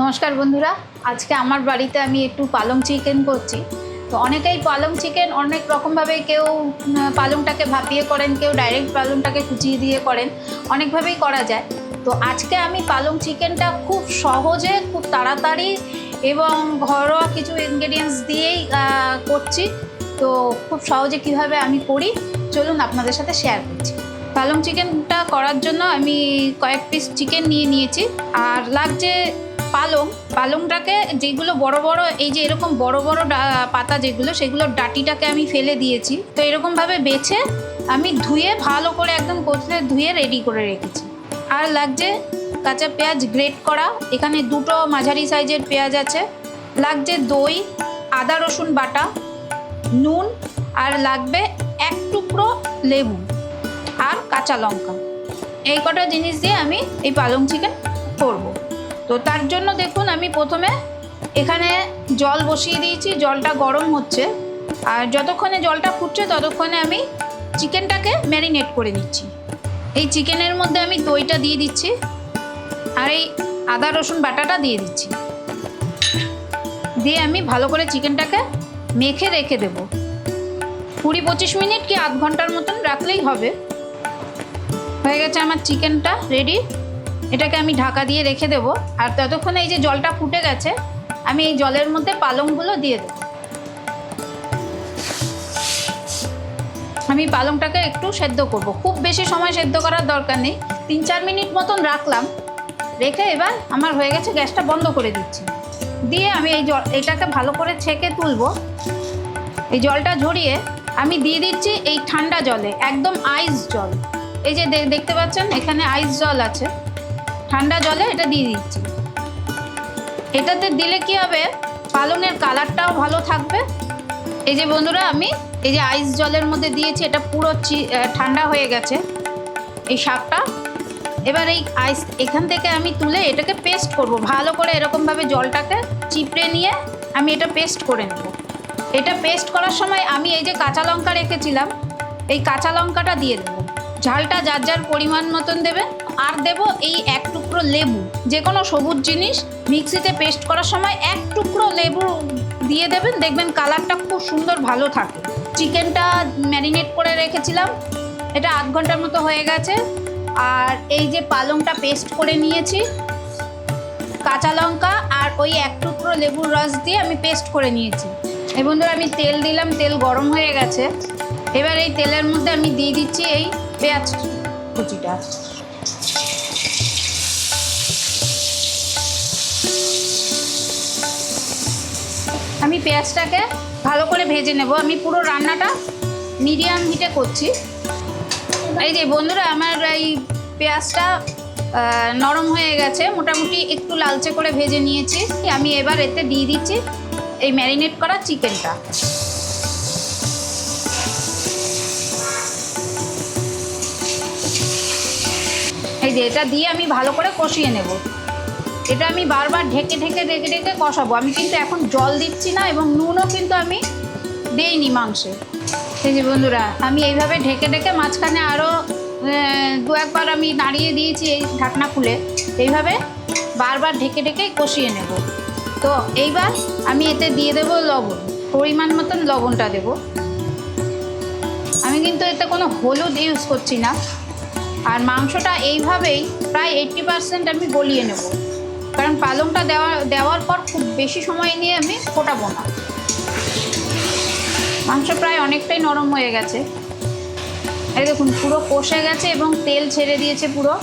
নমস্কার বন্ধুরা, আজকে আমার বাড়িতে আমি একটু পালং চিকেন করছি। তো অনেকেই পালং চিকেন অনেক রকমভাবে কেউ পালংটাকে ভাপিয়ে করেন, কেউ ডাইরেক্ট পালংটাকে কুচিয়ে দিয়ে করেন, অনেকভাবেই করা যায়। তো আজকে আমি পালং চিকেনটা খুব সহজে, খুব তাড়াতাড়ি এবং ঘরোয়া কিছু ইনগ্রেডিয়েন্টস দিয়েই করছি। তো খুব সহজে কীভাবে আমি করি, চলুন আপনাদের সাথে শেয়ার করছি। পালং চিকেনটা করার জন্য আমি কয়েক পিস চিকেন নিয়ে নিয়েছি। আর লাগছে পালং, পালংটাকে যেগুলো বড় বড়, এই যে এরকম বড় বড় পাতা যেগুলো সেগুলোর ডাটিটাকে আমি ফেলে দিয়েছি। তো এরকমভাবে বেছে আমি ধুয়ে ভালো করে একদম কোথলে ধুয়ে রেডি করে রেখেছি। আর লাগছে কাঁচা পেঁয়াজ গ্রেট করা। এখানে দুটো মাঝারি সাইজের পেঁয়াজ আছে। লাগছে দই, আদা রসুন বাটা, নুন, আর লাগবে এক টুকরো লেবু আর কাঁচা লঙ্কা। এই কটা জিনিস দিয়ে আমি এই পালং চিকেন করব। তো তার জন্য দেখুন আমি প্রথমে এখানে জল বসিয়ে দিয়েছি, জলটা গরম হচ্ছে। আর যতক্ষণে জলটা ফুটছে ততক্ষণে আমি চিকেনটাকে ম্যারিনেট করে নিচ্ছি। এই চিকেনের মধ্যে আমি দইটা দিয়ে দিচ্ছি আর এই আদা, রসুন বাটাটা দিয়ে দিচ্ছি। দিয়ে আমি ভালো করে চিকেনটাকে মেখে রেখে দেবো। কুড়ি পঁচিশ মিনিট কি আধ ঘণ্টার মতন রাখলেই হবে। হয়ে গেছে আমার চিকেনটা রেডি। এটাকে আমি ঢাকা দিয়ে রেখে দেবো। আর ততক্ষণে এই যে জলটা ফুটে গেছে, আমি এই জলের মধ্যে পালংগুলো দিয়ে দেবো। আমি পালংটাকে একটু সেদ্ধ করব। খুব বেশি সময় সেদ্ধ করার দরকার নেই। তিন চার মিনিট মতন রাখলাম। রেখে এবার আমার হয়ে গেছে, গ্যাসটা বন্ধ করে দিচ্ছি। দিয়ে আমি এই জল এটাকে ভালো করে ছেঁকে তুলবো। এই জলটা ঝরিয়ে আমি দিয়ে দিচ্ছি এই ঠান্ডা জলে, একদম আইস জল। এই যে দেখতে পাচ্ছেন, এখানে আইস জল আছে। ঠান্ডা জলে এটা দিয়ে দিচ্ছি। এটাতে দিলে কি হবে? পালনের কালারটাও ভালো থাকবে। এই যে বন্ধুরা, আমি এই যে আইস জলের মধ্যে দিয়েছি, এটা পুরো ঠান্ডা হয়ে গেছে এই শাকটা। এবার এই আইস এখান থেকে আমি তুলে এটাকে পেস্ট করব। ভালো করে এরকমভাবে জলটাকে চিপড়ে নিয়ে আমি এটা পেস্ট করে নেব। এটা পেস্ট করার সময় আমি এই যে কাঁচা লঙ্কা রেখেছিলাম, এই কাঁচা লঙ্কাটা দিয়ে দেবো। ঝালটা যার যার পরিমাণ মতন দেবে আর দেব এই এক টুকরো লেবু। যে কোনো সবুজ জিনিস মিক্সিতে পেস্ট করার সময় এক টুকরো লেবু দিয়ে দেবেন। দেখবেন কালারটা খুব সুন্দর ভালো থাকে। চিকেনটা ম্যারিনেট করে রেখেছিলাম। এটা আধ ঘণ্টার মতো হয়ে গেছে। আর এই যে পালংটা পেস্ট করে নিয়েছি, কাঁচা লঙ্কা আর ওই এক টুকরো লেবুর রস দিয়ে আমি পেস্ট করে নিয়েছি। এই বন্ধুরা, আমি তেল দিলাম, তেল গরম হয়ে গেছে। এবার এই তেলের মধ্যে আমি দিয়ে দিচ্ছি এই পেঁয়াজ কুচিটা। আমি পেঁয়াজটাকে ভালো করে ভেজে নেব। আমি পুরো রান্নাটা মিডিয়াম হিটে করছি। এই যে বন্ধুরা, আমার এই পেঁয়াজটা নরম হয়ে গেছে। মোটামুটি একটু লালচে করে ভেজে নিয়েছি। আমি এবার এতে দিয়ে দিচ্ছি এই ম্যারিনেট করা চিকেনটা। এই যে এটা দিয়ে আমি ভালো করে কষিয়ে নেব। এটা আমি বারবার ঢেকে ঢেকে ঢেকে ঢেকে কষাবো। আমি কিন্তু এখন জল দিচ্ছি না এবং নুনও কিন্তু আমি দেইনি মাংসে। এই যে বন্ধুরা, আমি এইভাবে ঢেকে ঢেকে মাঝখানে আরও দু একবার আমি নাড়িয়ে দিয়েছি এই ঢাকনা খুলে। এইভাবে বারবার ঢেকে ঢেকে কষিয়ে নেব। তো এইবার আমি এতে দিয়ে দেবো লবণ। পরিমাণ মতন লবণটা দেব। আমি কিন্তু এতে কোনো হলুদ ইউজ করছি না। আর মাংসটা এইভাবেই প্রায় এইট্টি পার্সেন্ট আমি গলিয়ে নেব। কারণ পালংটা দেওয়া, দেওয়ার পর খুব বেশি সময় নিয়ে আমি ফোটাবো না। মাংস প্রায় অনেকটাই নরম হয়ে গেছে। এই দেখুন, পুরো কষে গেছে এবং তেল ছেড়ে দিয়েছে পুরো।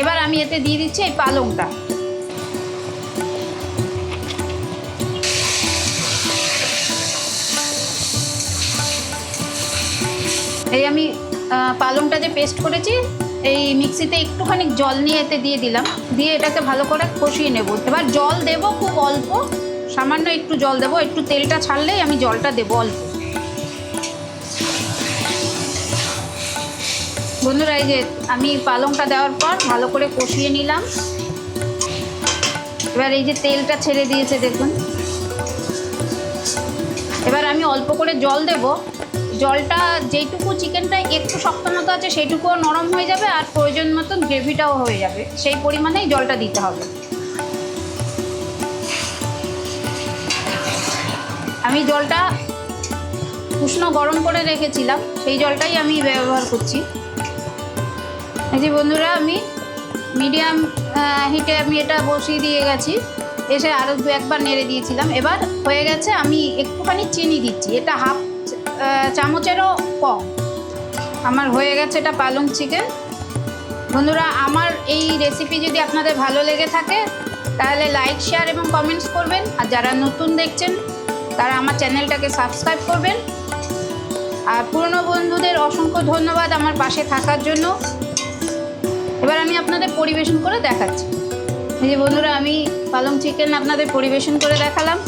এবার আমি এতে দিয়ে দিচ্ছি এই পালংটা। এই আমি পালংটা যে পেস্ট করেছি এই মিক্সিতে একটুখানি জল নিয়ে এতে দিয়ে দিলাম। দিয়ে এটাকে ভালো করে কষিয়ে নেব। এবার জল দেব খুব অল্প। সামান্য একটু জল দেবো। একটু তেলটা ছাড়লেই আমি জলটা দেবো অল্প। বন্ধুরা, এই যে আমি পালংটা দেওয়ার পর ভালো করে কষিয়ে নিলাম। এবার এই যে তেলটা ছেড়ে দিয়েছে, দেখুন। এবার আমি অল্প করে জল দেব। জলটা যেইটুকু চিকেনটা একটু শক্ত মতো আছে সেইটুকুও নরম হয়ে যাবে আর প্রয়োজন মতন গ্রেভিটাও হয়ে যাবে। সেই পরিমাণেই জলটা দিতে হবে। আমি জলটা উষ্ণ গরম করে রেখেছিলাম, সেই জলটাই আমি ব্যবহার করছি। এই যে বন্ধুরা, আমি মিডিয়াম হিটে আমি এটা বসিয়ে দিয়ে গেছি। এসে আরও দু একবার নেড়ে দিয়েছিলাম। এবার হয়ে গেছে, আমি একটুখানি চিনি দিচ্ছি। এটা হাফ চামচেরও কম। আমার হয়ে গেছে এটা পালং চিকেন। বন্ধুরা, আমার এই রেসিপি যদি আপনাদের ভালো লেগে থাকে, তাহলে লাইক শেয়ার এবং কমেন্টস করবেন। আর যারা নতুন দেখছেন, তারা আমার চ্যানেলটাকে সাবস্ক্রাইব করবেন। আর পুরনো বন্ধুদের অসংখ্য ধন্যবাদ আমার পাশে থাকার জন্য। এবার আমি আপনাদের পরিবেশন করে দেখাচ্ছি। এই যে বন্ধুরা, আমি পালং চিকেন আপনাদের পরিবেশন করে দেখালাম।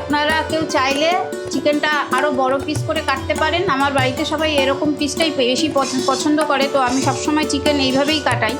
আপনারা কেউ চাইলে চিকেনটা আরও বড় পিস করে কাটতে পারেন। আমার বাড়িতে সবাই এরকম পিসটাই বেশি পছ- পছন্দ করে। তো আমি সবসময় চিকেন এইভাবেই কাটাই।